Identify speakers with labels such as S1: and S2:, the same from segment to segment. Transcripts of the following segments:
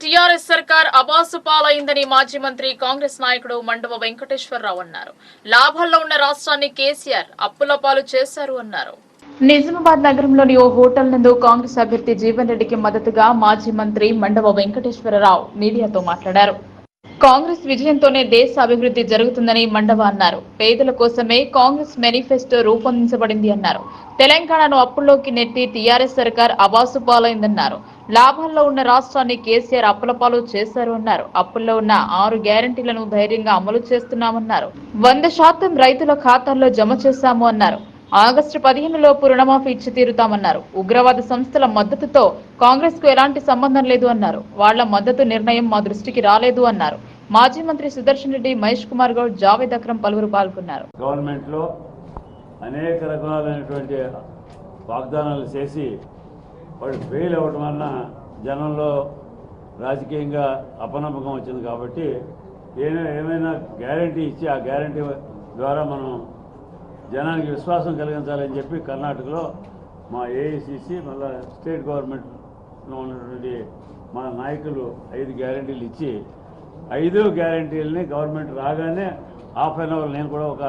S1: TRS సర్కార్ అబాసు పాలైందని మాజీ మంత్రి కాంగ్రెస్ నాయకుడు మండవ వెంకటేశ్వరరావు అన్నారు. లాభాల్లో ఉన్న రాష్ట్రాన్ని కేసీఆర్ అప్పుల పాలు చేశారు అన్నారు. నిజామాబాద్ నగరంలోని ఓ హోటల్ నందు కాంగ్రెస్ అభ్యర్థి జీవన్ రెడ్డికి మద్దతుగా మాజీ మంత్రి మండవ వెంకటేశ్వరరావు మీడియాతో మాట్లాడారు. కాంగ్రెస్ విజయంతోనే దేశ అభివృద్ధి జరుగుతుందని మండవ అన్నారు. పేదల కోసమే కాంగ్రెస్ మేనిఫెస్టో రూపొందించబడింది అన్నారు. తెలంగాణను అప్పుల్లోకి నెట్టి టీఆర్ఎస్ సర్కార్ అబాసు పాలైందన్నారు. లాభాల్లో ఉన్న రాష్ట్రాన్ని కేసీఆర్ అప్పులపాలు చేశారు అన్నారు. అప్పుల్లో ఉన్న ఆరు గ్యారంటీలను ధైర్యంగా అమలు చేస్తున్నామన్నారు. వంద శాతం రైతుల ఖాతాల్లో జమ చేశాము అన్నారు. ఆగస్టు పదిహేను లోపు రుణమాఫీ ఇచ్చి తీరుతామన్నారు. ఉగ్రవాద సంస్థల మద్దతుతో కాంగ్రెస్కు ఎలాంటి సంబంధం లేదు అన్నారు. వాళ్ళ మద్దతు నిర్ణయం మా దృష్టికి రాలేదు అన్నారు. మాజీ మంత్రి సుదర్శన్ రెడ్డి మహేష్ కుమార్ గౌడ్ జావేద్ అక్రమ్ పలువురు పాల్గొన్నారు.
S2: గవర్నమెంట్లో అనేక రకాలైనటువంటి వాగ్దానాలు చేసి వాడు ఫెయిల్ అవ్వడం వలన జనంలో రాజకీయంగా అపనమ్మకం వచ్చింది కాబట్టి ఏమైనా ఏమైనా గ్యారంటీ ఇచ్చి ఆ గ్యారంటీ ద్వారా మనం జనానికి విశ్వాసం కలిగించాలని చెప్పి కర్ణాటకలో మా ఏఐసిసి మళ్ళా స్టేట్ గవర్నమెంట్లో ఉన్నటువంటి మా నాయకులు ఐదు గ్యారంటీలు ఇచ్చి ఐదు గ్యారంటీలని గవర్నమెంట్ రాగానే హాఫ్ అన్ అవర్ నేను కూడా ఒక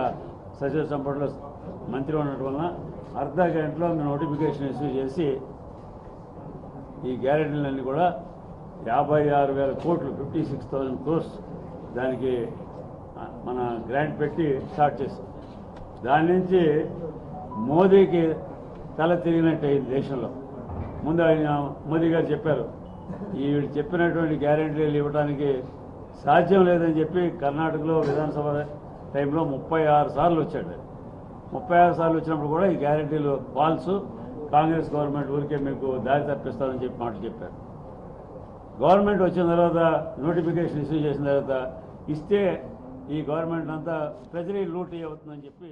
S2: సచివ సంపుటలో మంత్రి ఉండటం వలన అర్ధ గంటలో నోటిఫికేషన్ ఇష్యూ చేసి ఈ గ్యారెంటీలన్నీ కూడా యాభై ఆరు వేల కోట్లు ఫిఫ్టీ సిక్స్ థౌజండ్ క్రోర్స్ దానికి మన గ్రాంట్ పెట్టి స్టార్ట్ చేస్తాం దాని నుంచి మోదీకి తల తిరిగినట్టు అయింది దేశంలో. ముందు ఆయన మోదీ గారు చెప్పారు ఈవిడ చెప్పినటువంటి గ్యారెంటీలు ఇవ్వడానికి సాధ్యం లేదని చెప్పి కర్ణాటకలో విధానసభ టైంలో ముప్పై ఆరు సార్లు వచ్చాడు. ముప్పై ఆరు సార్లు వచ్చినప్పుడు కూడా ఈ గ్యారెంటీలు ఫాల్స్ కాంగ్రెస్ గవర్నమెంట్ ఊరికే మీకు దారి తప్పిస్తానని చెప్పి మాటలు చెప్పారు. గవర్నమెంట్ వచ్చిన తర్వాత నోటిఫికేషన్ ఇష్యూ చేసిన తర్వాత ఇస్తే ఈ గవర్నమెంట్ అంతా ప్రజలకి లూటీ అవుతుందని చెప్పి